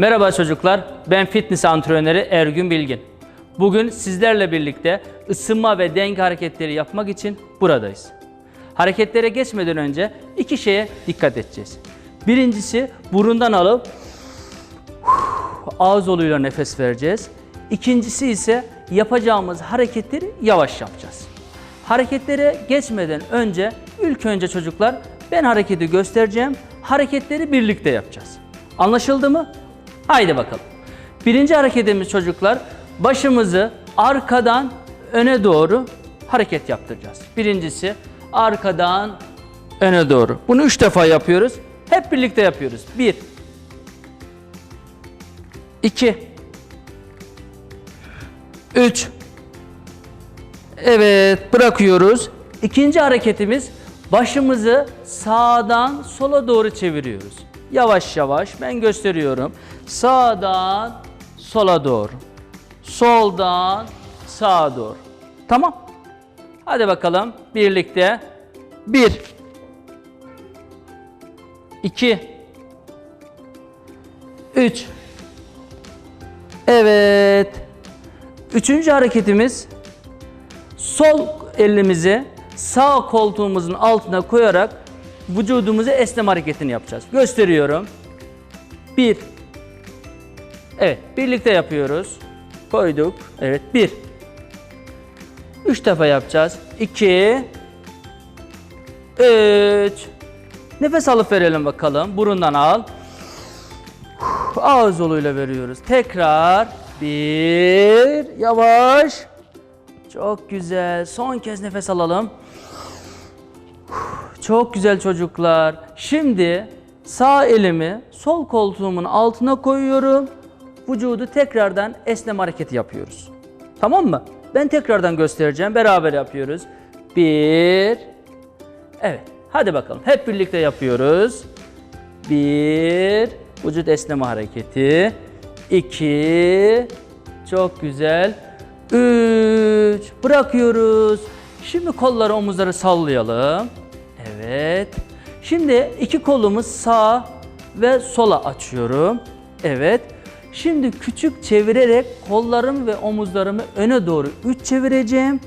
Merhaba çocuklar, ben fitness antrenörü Ergün Bilgin. Bugün sizlerle birlikte ısınma ve denge hareketleri yapmak için buradayız. Hareketlere geçmeden önce iki şeye dikkat edeceğiz. Birincisi burundan alıp ağız yoluyla nefes vereceğiz. İkincisi ise yapacağımız hareketleri yavaş yapacağız. Hareketlere geçmeden önce ilk önce çocuklar ben hareketi göstereceğim. Hareketleri birlikte yapacağız. Anlaşıldı mı? Haydi bakalım. Birinci hareketimiz çocuklar başımızı arkadan öne doğru hareket yaptıracağız. Birincisi arkadan öne doğru. Bunu üç defa yapıyoruz. Hep birlikte yapıyoruz. Bir, 2 3 Evet bırakıyoruz. İkinci hareketimiz başımızı sağdan sola doğru çeviriyoruz. Yavaş yavaş ben gösteriyorum. Sağdan sola doğru. Soldan sağa doğru. Tamam. Hadi bakalım birlikte. 1 2 3 Evet. Üçüncü hareketimiz sol elimizi sağ koltuğumuzun altına koyarak vücudumuzu esneme hareketini yapacağız. Gösteriyorum. Bir. Evet, birlikte yapıyoruz. Koyduk. Evet, bir. Üç defa yapacağız. İki. Üç. Nefes alıp verelim bakalım. Burundan al. Ağız yoluyla veriyoruz. Tekrar bir yavaş. Çok güzel. Son kez nefes alalım. Çok güzel çocuklar. Şimdi sağ elimi sol koltuğumun altına koyuyorum. Vücudu tekrardan esneme hareketi yapıyoruz. Tamam mı? Ben tekrardan göstereceğim. Beraber yapıyoruz. Bir. Evet. Hadi bakalım. Hep birlikte yapıyoruz. Bir, vücut esneme hareketi. İki, çok güzel. Üç, bırakıyoruz. Şimdi kolları omuzları sallayalım. Evet. Şimdi iki kolumuz sağ ve sola açıyorum. Evet. Şimdi küçük çevirerek kollarımı ve omuzlarımı öne doğru 3 çevireceğim.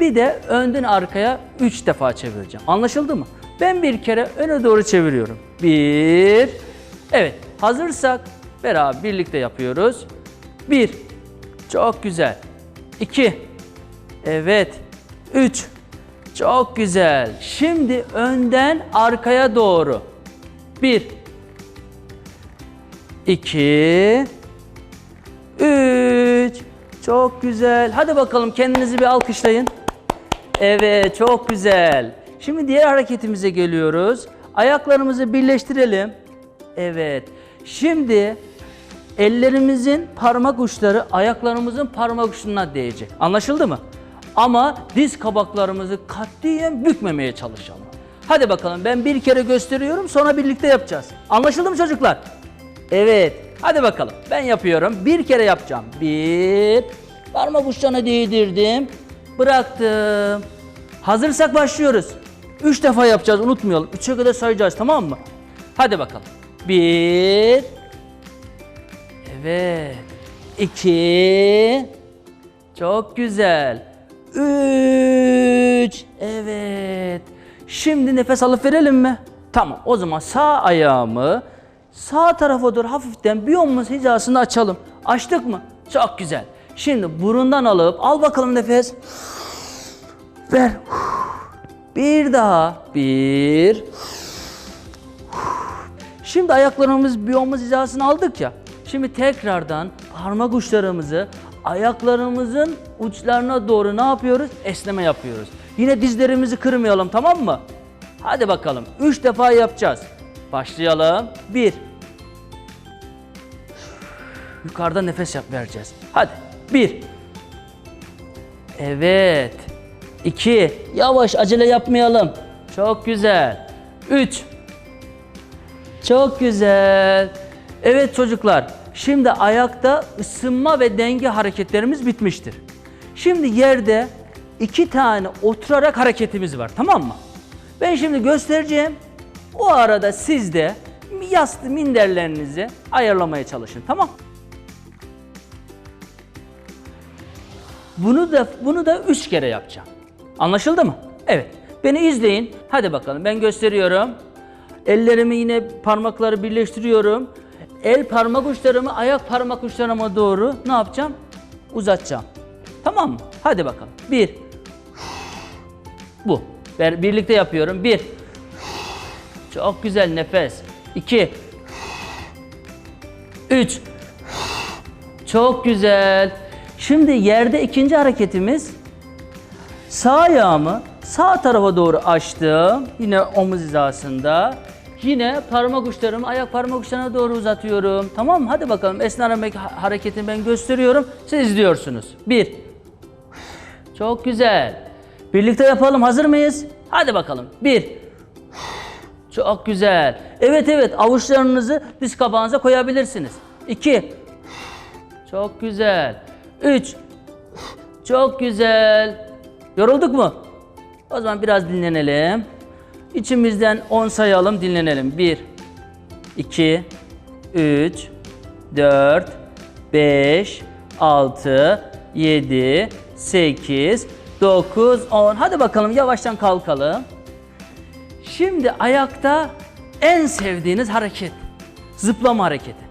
Bir de önden arkaya 3 defa çevireceğim. Anlaşıldı mı? Ben bir kere öne doğru çeviriyorum. Bir. Evet. Hazırsak beraber birlikte yapıyoruz. Bir. Çok güzel. İki. Evet. Üç. Çok güzel. Şimdi önden arkaya doğru. Bir. İki. Üç. Çok güzel. Hadi bakalım kendinizi bir alkışlayın. Evet, çok güzel. Şimdi diğer hareketimize geliyoruz. Ayaklarımızı birleştirelim. Evet. Şimdi ellerimizin parmak uçları ayaklarımızın parmak uçlarına değecek. Anlaşıldı mı? Ama diz kabaklarımızı katiyen bükmemeye çalışalım. Hadi bakalım ben bir kere gösteriyorum sonra birlikte yapacağız. Anlaşıldı mı çocuklar? Evet. Hadi bakalım. Ben yapıyorum. Bir kere yapacağım. Bir. Parmak uçlarına değdirdim. Bıraktım. Hazırsak başlıyoruz. Üç defa yapacağız unutmayalım. Üçe kadar sayacağız tamam mı? Hadi bakalım. Bir. Evet. İki. Çok güzel. Üç. Evet. Şimdi nefes alıp verelim mi? Tamam. O zaman sağ ayağımı sağ tarafa doğru hafiften bir omuz hizasında açalım. Açtık mı? Çok güzel. Şimdi burundan alıp al bakalım nefes. Ver. Bir daha. Bir. Şimdi ayaklarımız bir omuz hizasını aldık ya. Şimdi tekrardan parmak uçlarımızı ayaklarımızın uçlarına doğru ne yapıyoruz? Esneme yapıyoruz. Yine dizlerimizi kırmayalım tamam mı? Hadi bakalım. Üç defa yapacağız. Başlayalım. Bir. Yukarıda nefes yap vereceğiz. Hadi. Bir. Evet. İki. Yavaş acele yapmayalım. Çok güzel. Üç. Çok güzel. Evet çocuklar. Şimdi ayakta ısınma ve denge hareketlerimiz bitmiştir. Şimdi yerde iki tane oturarak hareketimiz var. Tamam mı? Ben şimdi göstereceğim. O arada siz de Yastı minderlerinizi ayarlamaya çalışın. Tamam? Bunu da bunu da üç kere yapacağım. Anlaşıldı mı? Evet. Beni izleyin. Hadi bakalım. Ben gösteriyorum. Ellerimi yine parmakları birleştiriyorum. El parmak uçlarımı ayak parmak uçlarıma doğru ne yapacağım? Uzatacağım. Tamam mı? Hadi bakalım. Bir. Bu. Ben birlikte yapıyorum. Bir. Çok güzel nefes. İki. Üç. Çok güzel. Şimdi yerde ikinci hareketimiz sağ ayağımı sağ tarafa doğru açtım. Yine omuz hizasında. Yine parmak uçlarımı ayak parmak uçlarına doğru uzatıyorum. Tamam mı? Hadi bakalım. Esneme hareketini ben gösteriyorum. Siz izliyorsunuz. Bir. Çok güzel. Birlikte yapalım. Hazır mıyız? Hadi bakalım. Bir. Çok güzel. Evet evet avuçlarınızı diz kapağınıza koyabilirsiniz. İki. Çok güzel. Üç. Çok güzel. Yorulduk mu? O zaman biraz dinlenelim. İçimizden 10 sayalım, dinlenelim. 1, 2, 3, 4, 5, 6, 7, 8, 9, 10. Hadi bakalım yavaştan kalkalım. Şimdi ayakta en sevdiğiniz hareket. Zıplama hareketi.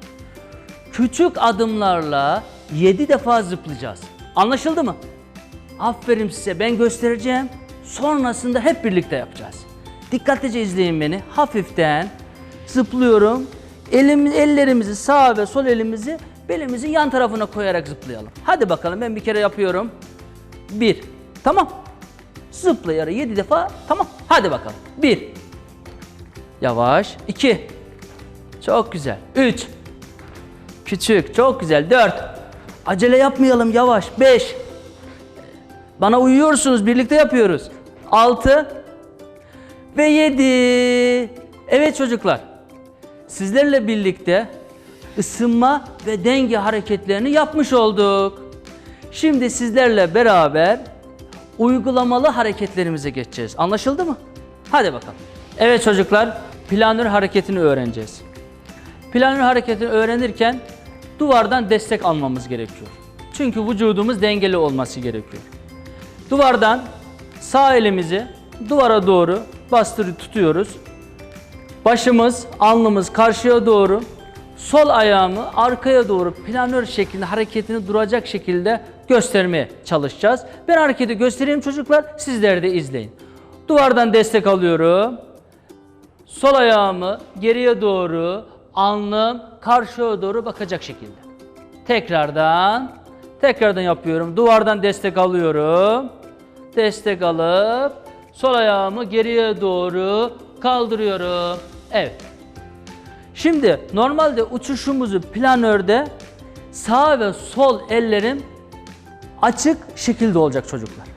Küçük adımlarla 7 defa zıplayacağız. Anlaşıldı mı? Aferin size ben göstereceğim. Sonrasında hep birlikte yapacağız. Dikkatlice izleyin beni. Hafiften zıplıyorum. Elim, ellerimizi sağ ve sol elimizi belimizin yan tarafına koyarak zıplayalım. Hadi bakalım ben bir kere yapıyorum. Bir. Tamam. Zıplayarak yedi defa. Tamam. Hadi bakalım. Bir. Yavaş. İki. Çok güzel. Üç. Küçük. Çok güzel. Dört. Acele yapmayalım. Yavaş. Beş. Bana uyuyorsunuz. Birlikte yapıyoruz. Altı. Ve yedi. Evet çocuklar. Sizlerle birlikte ısınma ve denge hareketlerini yapmış olduk. Şimdi sizlerle beraber uygulamalı hareketlerimize geçeceğiz. Anlaşıldı mı? Hadi bakalım. Evet çocuklar, planör hareketini öğreneceğiz. Planör hareketini öğrenirken duvardan destek almamız gerekiyor. Çünkü vücudumuz dengeli olması gerekiyor. Duvardan sağ elimizi duvara doğru bastırıp tutuyoruz. Başımız, alnımız karşıya doğru, sol ayağımı arkaya doğru planör şeklinde hareketini duracak şekilde göstermeye çalışacağız. Ben hareketi göstereyim çocuklar, sizler de izleyin. Duvardan destek alıyorum. Sol ayağımı geriye doğru, alnım karşıya doğru bakacak şekilde. Tekrardan, tekrardan yapıyorum. Duvardan destek alıyorum. Destek alıp sol ayağımı geriye doğru kaldırıyorum. Evet. Şimdi normalde uçuşumuzu planörde sağ ve sol ellerim açık şekilde olacak çocuklar.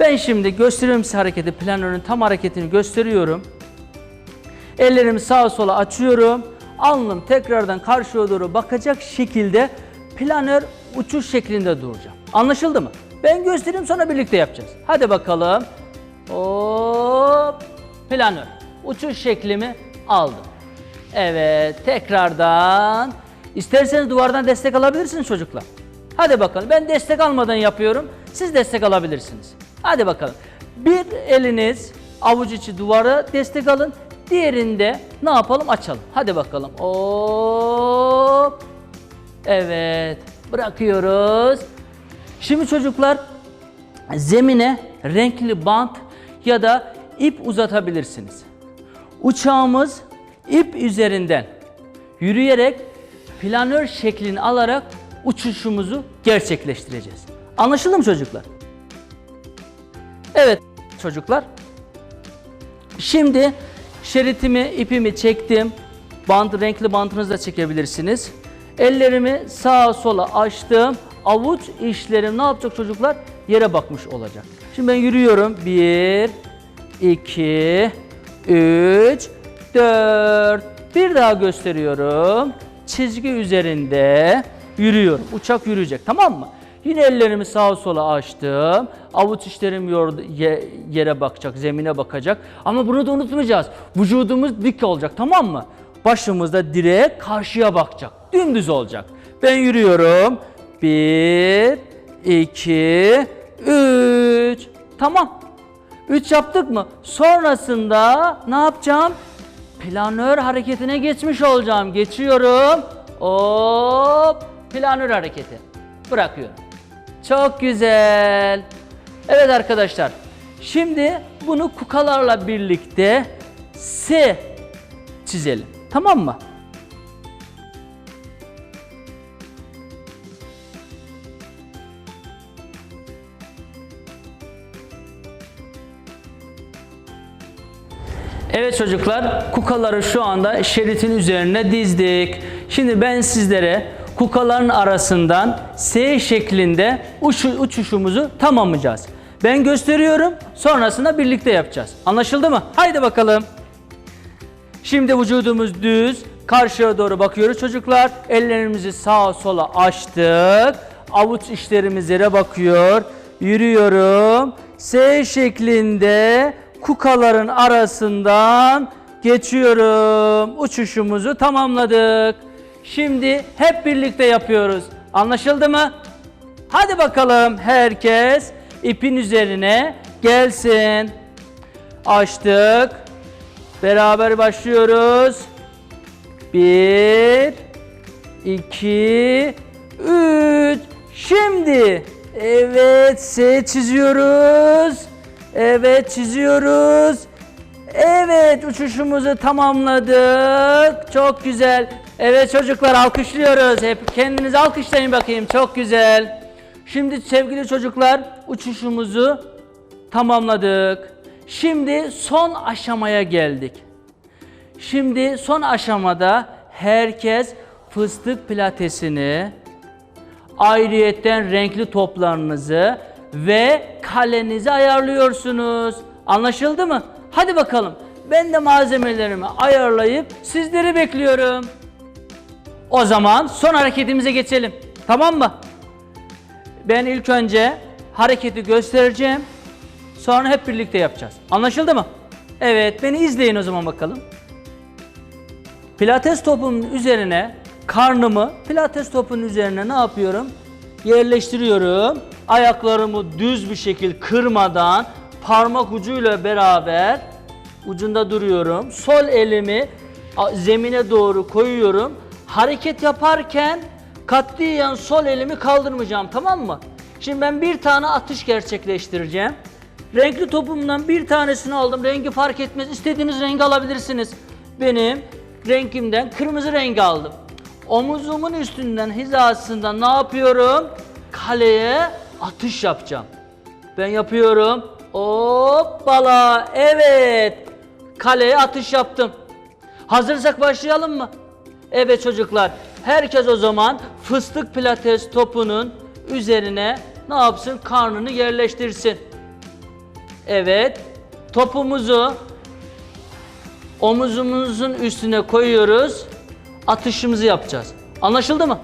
Ben şimdi gösteriyorum size hareketi, planörün tam hareketini gösteriyorum. Ellerimi sağa sola açıyorum. Alnım tekrardan karşıya doğru bakacak şekilde planör uçuş şeklinde duracağım. Anlaşıldı mı? Ben göstereyim sonra birlikte yapacağız. Hadi bakalım. Hop. Planör. Uçuş şeklimi aldım. Evet, tekrardan. İsterseniz duvardan destek alabilirsiniz çocuklar. Hadi bakalım. Ben destek almadan yapıyorum. Siz destek alabilirsiniz. Hadi bakalım. Bir eliniz avuç içi duvara destek alın. Diğerinde ne yapalım? Açalım. Hadi bakalım. Hop. Evet. Bırakıyoruz. Şimdi çocuklar zemine renkli bant ya da ip uzatabilirsiniz. Uçağımız ip üzerinden yürüyerek planör şeklini alarak uçuşumuzu gerçekleştireceğiz. Anlaşıldı mı çocuklar? Evet çocuklar. Şimdi şeritimi, ipimi çektim. Bant, renkli bantınızı da çekebilirsiniz. Ellerimi sağa sola açtım. Avuç işlerim ne yapacak çocuklar? Yere bakmış olacak. Şimdi ben yürüyorum. Bir, iki, üç, dört. Bir daha gösteriyorum. Çizgi üzerinde yürüyorum. Uçak yürüyecek tamam mı? Yine ellerimi sağa sola açtım. Avuç ye- yere bakacak, zemine bakacak. Ama bunu da unutmayacağız. Vücudumuz dik olacak tamam mı? başımız da direkt karşıya bakacak. Dümdüz olacak. Ben yürüyorum. Bir, iki, üç. Tamam. Üç yaptık mı? Sonrasında ne yapacağım? Planör hareketine geçmiş olacağım. Geçiyorum. Hop. Planör hareketi. Bırakıyorum. Çok güzel. Evet arkadaşlar. Şimdi bunu kukalarla birlikte S çizelim. Tamam mı? Evet çocuklar, kukaları şu anda şeritin üzerine dizdik. Şimdi ben sizlere kukaların arasından S şeklinde uçu- uçuşumuzu tamamlayacağız. Ben gösteriyorum, sonrasında birlikte yapacağız. Anlaşıldı mı? Haydi bakalım. Şimdi vücudumuz düz, karşıya doğru bakıyoruz çocuklar. Ellerimizi sağa sola açtık. Avuç işlerimiz yere bakıyor. Yürüyorum. S şeklinde kukaların arasından geçiyorum. Uçuşumuzu tamamladık. Şimdi hep birlikte yapıyoruz. Anlaşıldı mı? Hadi bakalım herkes ipin üzerine gelsin. Açtık. Beraber başlıyoruz. Bir, iki, üç. Şimdi evet S çiziyoruz. Evet çiziyoruz. Evet uçuşumuzu tamamladık. Çok güzel. Evet çocuklar alkışlıyoruz. Hep kendinizi alkışlayın bakayım. Çok güzel. Şimdi sevgili çocuklar uçuşumuzu tamamladık. Şimdi son aşamaya geldik. Şimdi son aşamada herkes fıstık platesini, ayrıyetten renkli toplarınızı ve kalenizi ayarlıyorsunuz. Anlaşıldı mı? Hadi bakalım. Ben de malzemelerimi ayarlayıp sizleri bekliyorum. O zaman son hareketimize geçelim. Tamam mı? Ben ilk önce hareketi göstereceğim. Sonra hep birlikte yapacağız. Anlaşıldı mı? Evet, beni izleyin o zaman bakalım. Pilates topunun üzerine karnımı pilates topunun üzerine ne yapıyorum? Yerleştiriyorum. Ayaklarımı düz bir şekil kırmadan parmak ucuyla beraber ucunda duruyorum. Sol elimi zemine doğru koyuyorum. Hareket yaparken katiyen sol elimi kaldırmayacağım tamam mı? Şimdi ben bir tane atış gerçekleştireceğim. Renkli topumdan bir tanesini aldım. Rengi fark etmez. İstediğiniz rengi alabilirsiniz. Benim rengimden kırmızı rengi aldım. Omuzumun üstünden hizasından ne yapıyorum? Kaleye atış yapacağım. Ben yapıyorum. Hoppala. Evet. Kaleye atış yaptım. Hazırsak başlayalım mı? Evet çocuklar. Herkes o zaman fıstık pilates topunun üzerine ne yapsın? Karnını yerleştirsin. Evet. Topumuzu omuzumuzun üstüne koyuyoruz. Atışımızı yapacağız. Anlaşıldı mı?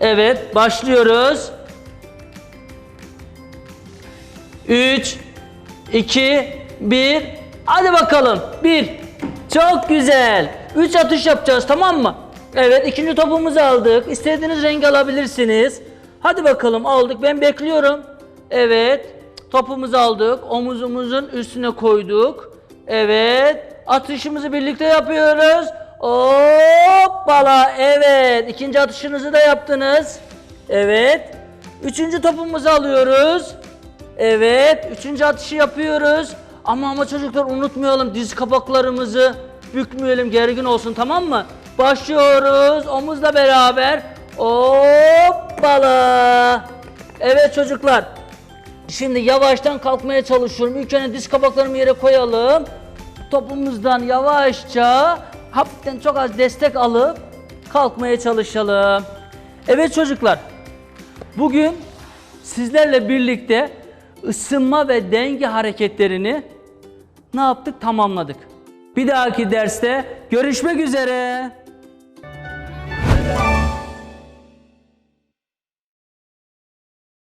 Evet, başlıyoruz. 3 2 1 Hadi bakalım. 1 Çok güzel. 3 atış yapacağız tamam mı? Evet, ikinci topumuzu aldık. İstediğiniz rengi alabilirsiniz. Hadi bakalım aldık. Ben bekliyorum. Evet. Topumuzu aldık. Omuzumuzun üstüne koyduk. Evet. Atışımızı birlikte yapıyoruz. Hoppala. Evet. İkinci atışınızı da yaptınız. Evet. Üçüncü topumuzu alıyoruz. Evet. Üçüncü atışı yapıyoruz. Ama ama çocuklar unutmayalım diz kapaklarımızı bükmeyelim gergin olsun tamam mı? Başlıyoruz omuzla beraber. Hoppala. Evet çocuklar. Şimdi yavaştan kalkmaya çalışıyorum. İlk önce diz kapaklarımı yere koyalım. Topumuzdan yavaşça hafiften çok az destek alıp kalkmaya çalışalım. Evet çocuklar. Bugün sizlerle birlikte ısınma ve denge hareketlerini ne yaptık? Tamamladık. Bir dahaki derste görüşmek üzere.